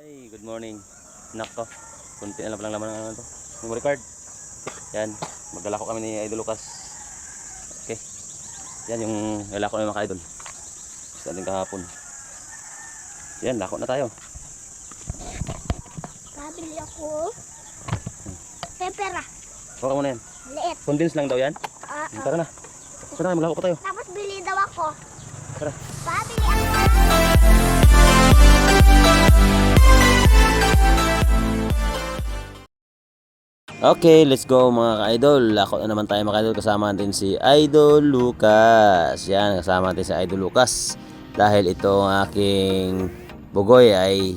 Ay, good morning. Nako, kunti na lang palang laman ng ano to. Memory card. Yan, maglalako kami ni Idol Lucas. Okay. Yan yung lalako ng mga idol. Sa ating kahapon. Yan, lako na tayo. Kabili ako. Pepera. Huwag mo na yan. Liit. Condense lang daw yan. Ah, ah. Tara na. Tara na, maglako pa tayo. Tapos bili daw ako. Tara. Pabili ako. Okay, let's go mga ka-idol. Ako na naman tayo mga ka-idol. Kasama natin si Idol Lucas. Yan, kasama natin si Idol Lucas. Dahil ito ang aking bugoy ay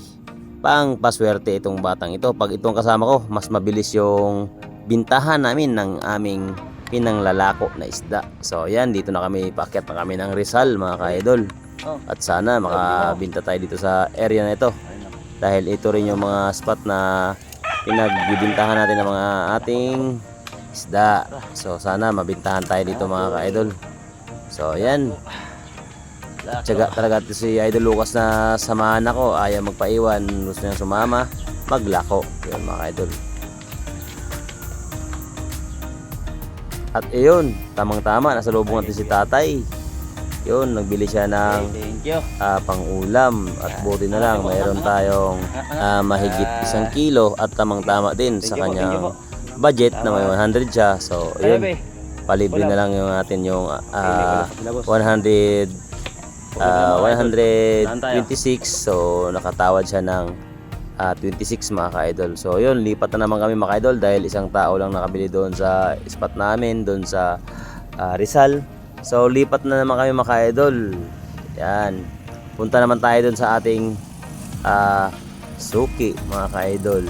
pang paswerte itong batang ito. Pag itong kasama ko, mas mabilis yung bintahan namin ng aming pinanglalako na isda. So yan, dito na kami, paakyat na kami ng Rizal mga ka-idol. At sana makabinta tayo dito sa area na ito. Dahil ito rin yung mga spot na pinagbibintahan natin ng mga ating isda. So sana mabintahan tayo dito mga ka-idol. So yan. Tsaga talaga si Idol Lucas na samahan ako. Ayaw magpaiwan. Gusto niya sumama. Maglako. Yun mga ka-idol. At ayun, tamang-tama. Nasa lubong natin si tatay. Yun, nagbili siya ng you. ah, pang-ulam. At buti na lang mayroon tayong ah, mahigit isang kilo at tamang-tama din sa kanyang budget na may 100 siya. So, yun, palibre na lang yung natin yung ah, 100 ah, 126 so nakatawad siya ng ah, 26 mga ka-idol. So yun, lipat na naman kami mga ka-idol dahil isang tao lang nakabili doon sa spot namin, doon sa ah, Rizal. So lipat na naman kami mga ka-idol. Yan. Punta naman tayo doon sa ating ah, suki mga ka-idol.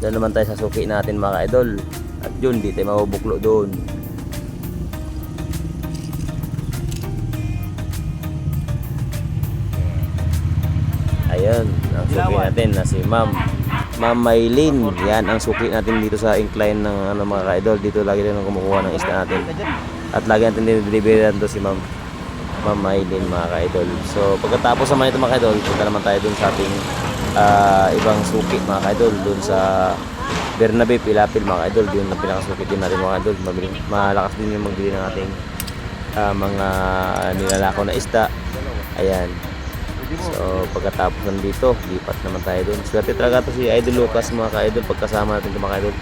Doon naman tayo sa suki natin mga ka-idol. At yun, di tayo mabubuklo doon. Ayun, ang suki natin na si Ma'am Ma'am Maylin. Yan ang suki natin dito sa incline ng ano mga ka-idol. Dito lagi ang kumukuha ng isda natin. At lagi natin dinideliveran to si Ma'am Ma'am Maylin mga ka-idol. So pagkatapos naman ito mga ka-idol, punta naman tayo dun sa ating ah, ibang suki mga ka-idol. Dun sa Bernabe, Pilapil mga ka-idol. Yun ang pinakasuki din natin mga ka-idol. Malakas din yung magbili ng ating ah, mga nilalako na isda. Ayan. So pagkatapos nandito, lipat naman tayo doon. Swerte talaga to si Idol Lucas mga ka-idol pagkasama natin mga ka-idol.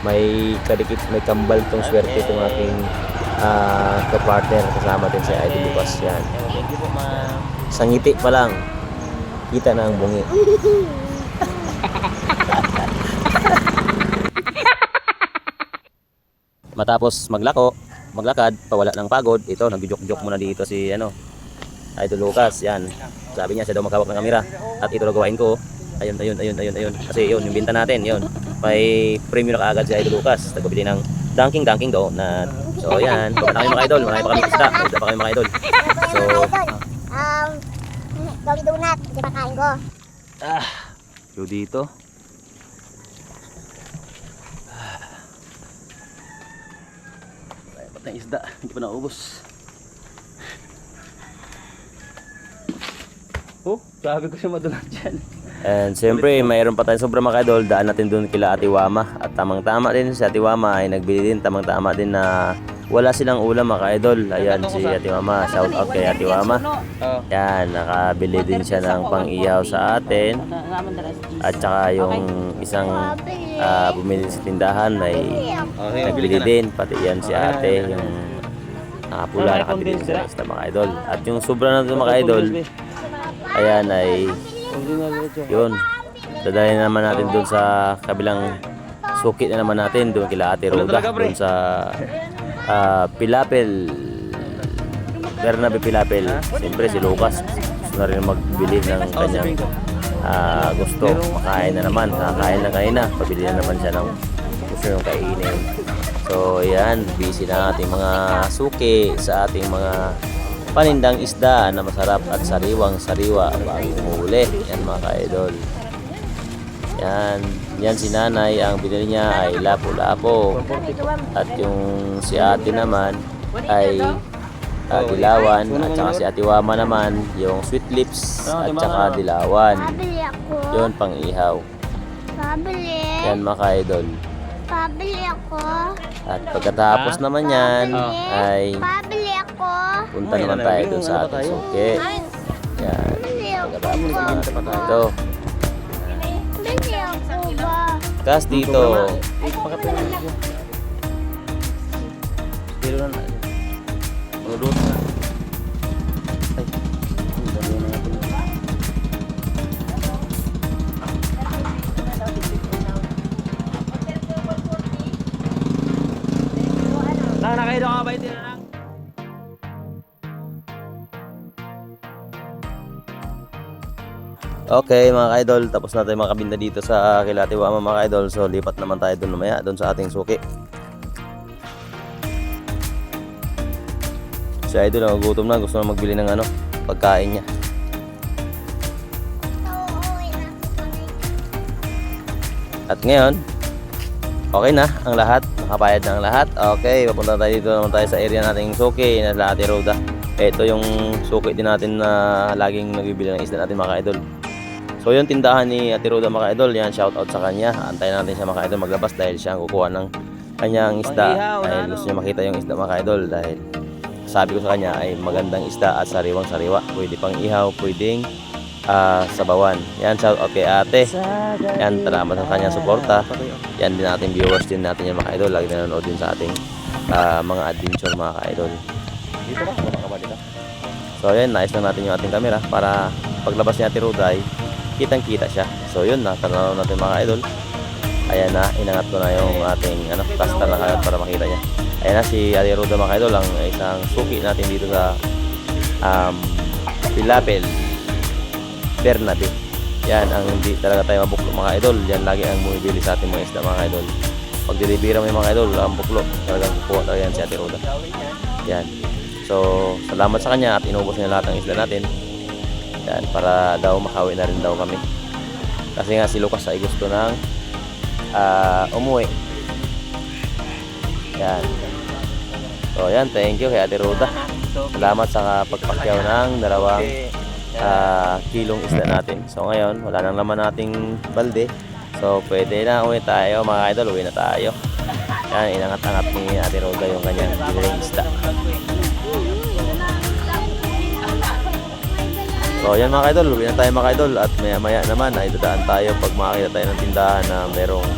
May kadikit, may kambal tong swerte itong aking ah, kapartner kasama din si Idol Lucas yan. Thank you po, ma'am. Sa ngiti pa lang, kita na ang bungi. Matapos maglako, maglakad, pawala ng pagod, ito, nagjoke-joke muna dito si ano, Idol Lucas, yan. Sabi niya siya daw maghawak ng kamera. At ito daw gawain ko. Ayun, ayun, ayun, ayun, ayun. Kasi yun, yung binta natin, yun. May premium na kaagad si Idol Lucas. Nagbili ng dunking, dunking daw na So yan, pupunta kami mga idol, marami pa kami isda, isda pa kami mga idol. So, Um, doggy donut. Hindi pa kain ko. ah, yo dito. Dapat na isda, hindi pa naubos. Oh, sabi ko siya madulas dyan. And siyempre, mayroon pa tayong sobrang mga idol. Daan natin doon kila Ate Wama. At tamang-tama din si Ate Wama ay nagbili din. Tamang-tama din na wala silang ulam mga idol. Ayan si Ate Wama. Shout out kay Ate Wama. Oh. Yan, nakabili din siya ng pang-ihaw sa atin. At saka yung isang ah, bumili sa tindahan ay nagbili din. Pati yan si ate, yung ah, pula nakabili din sa isda mga idol. At yung sobra na ito mga idol, ayan ay yun. Dadalhin naman natin doon sa kabilang suki na naman natin doon kila Ate Roda doon sa ah, Pilapel Bernabe Pilapel. Siyempre si Lucas gusto na rin magbili ng kanyang ah, gusto. Makain na naman. Nakakain na kanina. Pabili na naman siya ng gusto yung kainin. So yan, busy na ating mga suki sa ating mga panindang isda na masarap at sariwang sariwa bago umuli. Yan mga ka-idol. Yan, yan si nanay, ang binili niya ay lapo-lapo. At yung si ate naman ay ah, dilawan. At saka si Ate Wama naman, yung sweet lips at saka dilawan. Pabili ako. Yun, pang ihaw. Pabili. Yan mga ka-idol. Pabili ako. At pagkatapos naman yan, ay Pabili ako. punta naman tayo dun sa ating suki. Yan. Pagkatapos ito. Tapos dito, Pero na. Ulot na. Ay. Ang dami na natin. Nang nakaido ka ba ito na Okay mga ka-idol, tapos na tayo makabinda dito sa Kilatiwama mga ka-idol. So lipat naman tayo doon mamaya, doon sa ating suki. Si idol nagugutom na, gusto na magbili ng ano, pagkain niya. At ngayon, okay na ang lahat. Nakapayad na ang lahat. Okay, papunta tayo dito naman tayo sa area nating suki na Ate Roda. Ito yung suki din natin na laging nagbibili ng isda natin mga ka-idol. So yung tindahan ni Ate Roda mga ka-idol, yan shout out sa kanya. Antayin natin siya mga ka-idol maglabas dahil siya ang kukuha ng kanyang isda. Dahil gusto niya makita yung isda mga ka-idol dahil sabi ko sa kanya ay magandang isda at sariwang sariwa. Pwede pang ihaw, pwedeng ah, sabawan. Yan shout out kay ate. Yan, salamat sa kanyang suporta. Yan din natin viewers din natin yung mga idol. Lagi nanonood din sa ating ah, mga adventure mga ka-idol. Dito ka dito? So yan, naayos lang natin yung ating camera para paglabas ni Ate Ruda ay kitang kita siya. So yun, natanaw natin mga idol. Ayan na, inangat ko na yung ating ano, caster na kagat para makita niya. Ayan na si Ate Ruda mga idol, ang isang suki natin dito sa um, Pilapel Bernabe. Yan ang hindi talaga tayo mabuklo mga idol. Yan lagi ang bumibili sa ating mga isda mga idol. Pag dinibira mo yung mga idol, ang buklo. Talagang kukuha talaga yan si Ate Roda. Yan. So, salamat sa kanya at inubos niya lahat ng isda natin. Yan, para daw makawi na rin daw kami. Kasi nga si Lucas ay gusto ng ah, umuwi. Yan. So, yan. Thank you kay Ate Roda. Salamat sa pagpakyaw ng dalawang ah, kilong isda natin. So ngayon, wala nang laman nating balde. So pwede na uwi tayo mga idol, uwi na tayo. Yan, inangat-angat ni Ate Roda yung kanyang biniling isda. So yan mga idol, uwi na tayo mga idol at maya maya naman ay dadaan tayo pag makakita tayo ng tindahan na merong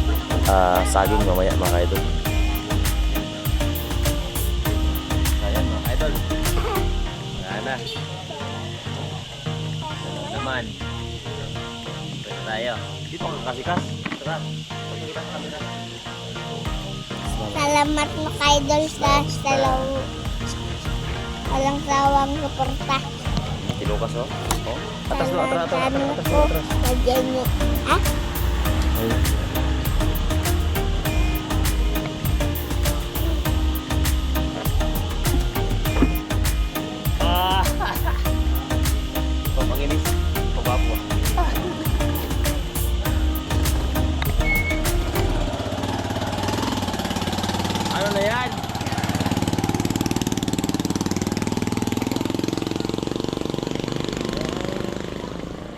ah, saging mamaya mga idol. Ayan mga idol. Wala na. Naman. Pwede tayo. Dito ka kasikas. Tara. Pagkita sa camera. Salamat mo kay Idol sa salaw. Walang sawang suporta. Si Lucas oh. Atas lo, atras, atras, atras, ko, atras. Nagyan niya. Ah? Ah! Papanginis. Pabapo. Ano na yan?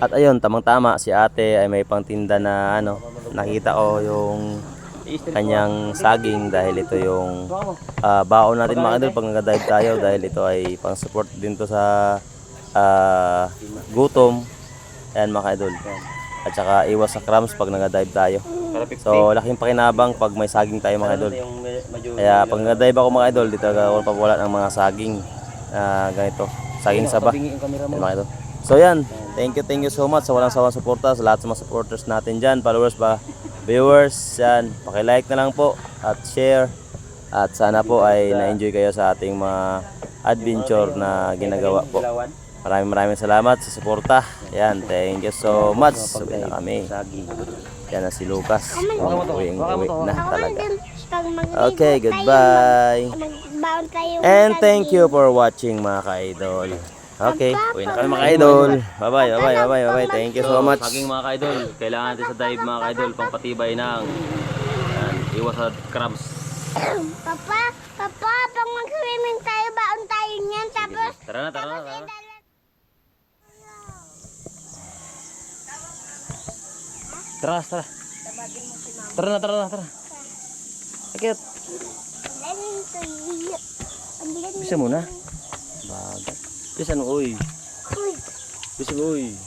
At ayun, tamang-tama si ate ay may pangtinda na ano, nakita ko yung kanyang saging dahil ito yung ah, baon natin mga idol pag nag-dive tayo dahil ito ay pang support din to sa ah, gutom. Ayan mga idol. At saka iwas sa cramps pag nag-dive tayo. So laking pakinabang pag may saging tayo mga idol. Kaya pag nag-dive ako mga idol, dito ako papawala ng mga saging na ganito. Saging saba. Tabingi yung camera mo. Yan, mga idol. So yan, thank you, thank you so much sa walang sawang suporta sa lahat sa mga supporters natin dyan, followers ba, viewers, yan, pakilike na lang po at share at sana po ay na-enjoy kayo sa ating mga adventure na ginagawa po. Maraming maraming salamat sa suporta. Yan, thank you so much. Sabi na kami. Yan na si Lucas. Uwing uwi na talaga. Okay, goodbye. And thank you for watching mga ka-idol. Okay, uwi na kami mga ka-idol. Bye-bye, bye-bye, bye-bye, bye-bye. Thank you so much. Saging mga ka-idol. Kailangan natin sa dive mga ka-idol. Pangpatibay ng... Yan, iwas sa crabs. Papa, papa, pag mag-swimming tayo, baon tayo tapos, Tara na, tara na, tara na. Tara, tara. Tara na, tara na, tara. Akit. Bisa muna. Bagat. Bisa no, uy. Uy, Bisa mo, uy.